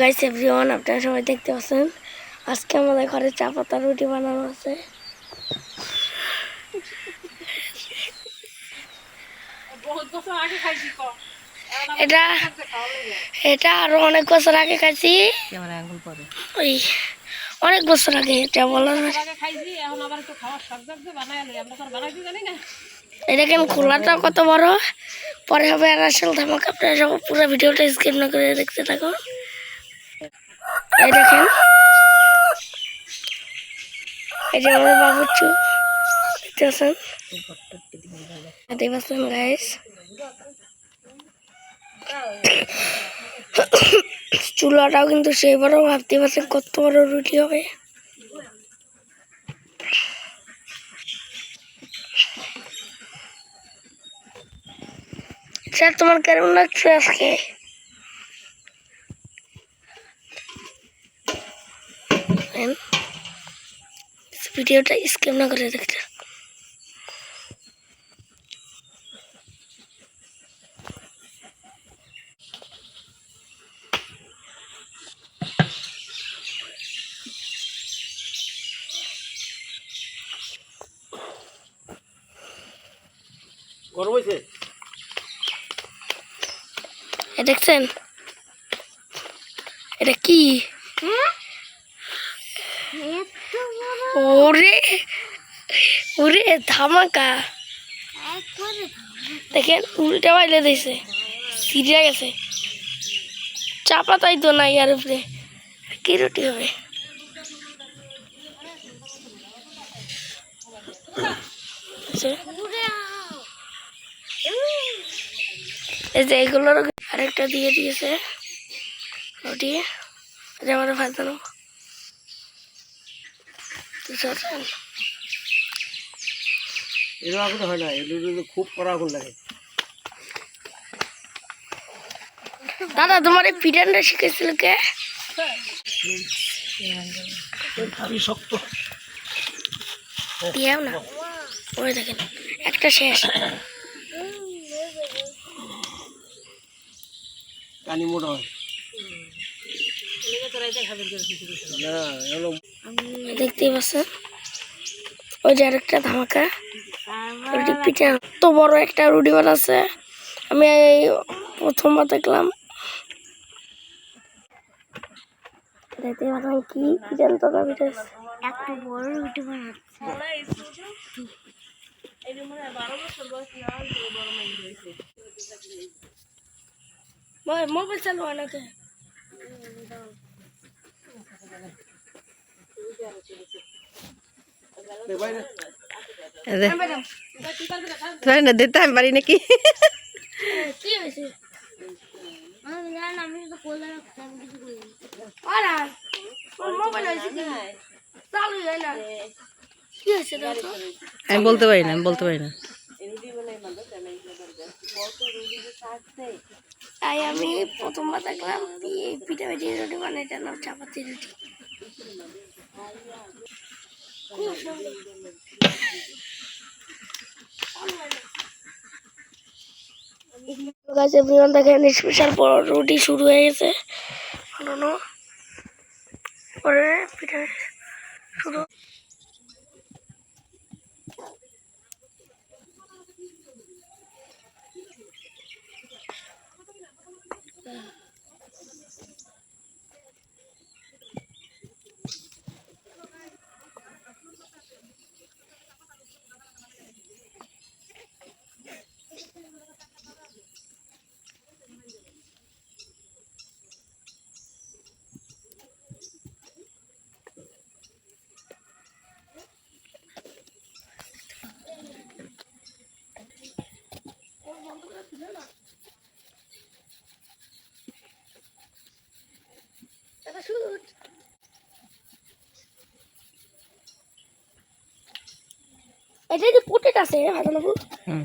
Guys everyone আপনারা সবাই দেখতে পাচ্ছেন? আজকে আমাদের ঘরে চা পাতা রুটি বানানো আছে। এটা এটা আরও অনেক বছর আগে খাইছি। ক্যামেরা আঙ্গুল পরে? ওই অনেক বছর আগে এটা বলার না। আগে খাইছি এখন আবার একটু খাওয়ার শখ জাগছে বানাই আলি আমরা তো আর বানাইতে জানি না। এই দেখেন খোলাটা কত বড়? পরে হবে আর আসল ধামাক আপনারা সব পুরো ভিডিওটা স্কিপ না করে দেখতে থাকুন। এই দেখেন। এই যে চুলাটাও কিন্তু সেই বড় ভাবতে পারছেন কত বড় রুটি হবে। স্যার, তোমার কেমন লাগছে আজকে? দেখেন, ভিডিওটা স্কিপ না করে দেখতে। গরম হয়েছে দেখছেন? এটা কি? ওরে ওরে ধামাকা। দেখেন, উল্টে বাইলে দিয়েছে সিরিয়া গেছে। চাপা তাই তো নাই আর উপরে। কি রুটি হবে? আচ্ছা। এই যে এগুলোর আরেকটা দিয়ে দিয়েছে। রুটি। এটা আমাদের ভাত হয় না এগুলো খুব আগুন লাগে। দাদা তোমার এই পিঠানটা শিখেছিল কে? শক্ত। দিয়েও না। ওই দেখেন একটা শেষ। পানি মোটা হয়। না এগুলো দেখতেই পাচ্ছেন ওই যে আরেকটা ধামাকা। রুটি পিঠা তো বড় একটা রুটি আছে আমি এই প্রথমবার দেখলাম। দেখতে পাচ্ছেন কি পিঠান তো পিঠা একটা বড় রুটি বানাচ্ছে। মোবাইল চালু হয় না দিতে আমি পারি নাকি? কি হয়েছে? আমি জানি আমি তো কোলে রাখতাম কিছু করি আরে মোবাইল হয়েছে কি? চালু হয় না। কি হয়েছে আমি বলতে পারি না আমি বলতে পারি না। তাই আমি প্রথমবার দেখলাম পিঠা পিঠি রুটি বানাইতে নাম চাপাতি রুটি। দেখেন স্পেশাল রুটি শুরু হয়ে গেছে। পরে শুরু শুট এটা যে পোটেট আছে হাজানো হুম।